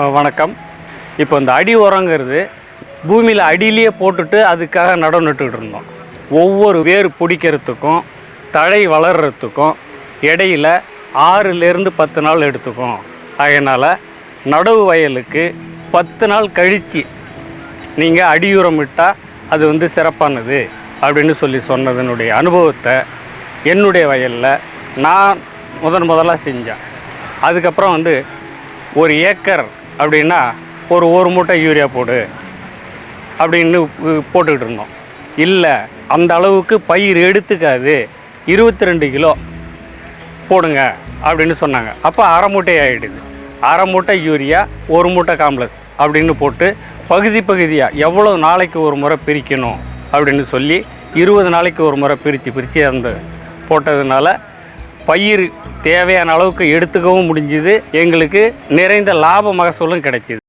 வணக்கம். இப்போ இந்த அடி உரங்கிறது பூமியில் அடியிலேயே போட்டுட்டு அதுக்காக நடவு நட்டுக்கிட்டு இருந்தோம். ஒவ்வொரு வேர் பிடிக்கிறதுக்கும் தழை வளர்கிறதுக்கும் இடையில ஆறுலேருந்து பத்து நாள் எடுத்துக்கும். அதனால் நடவு வயலுக்கு பத்து நாள் கழித்து நீங்கள் அடியுரம் விட்டால் அது வந்து சிறப்பானது அப்படின்னு சொல்லி சொன்னதனுடைய அனுபவத்தை என்னுடைய வயலில் நான் முதன் முதலாக செஞ்சேன். அதுக்கப்புறம் வந்து ஒரு ஏக்கர் அப்படின்னா ஒரு ஒரு மூட்டை யூரியா போடு அப்படின்னு போட்டுக்கிட்டு இருந்தோம். இல்லை அந்த அளவுக்கு பயிர் எடுத்துக்காது. இருபத்தி ரெண்டு கிலோ போடுங்க அப்படின்னு சொன்னாங்க. அப்போ அரை மூட்டை ஆகிடுது அரை மூட்டை யூரியா ஒரு மூட்டை காம்ப்ளெக்ஸ் அப்படின்னு போட்டு பகுதி பகுதியாக எவ்வளோ நாளைக்கு ஒரு முறை பிரிக்கணும் அப்படின்னு சொல்லி இருபது நாளைக்கு ஒரு முறை பிரித்து பிரித்து அந்த போட்டதுனால பயிர் தேவையான அளவுக்கு எடுத்துக்கவும் முடிஞ்சுது. எங்களுக்கு நிறைந்த லாப மகசூலும் கிடைச்சிது.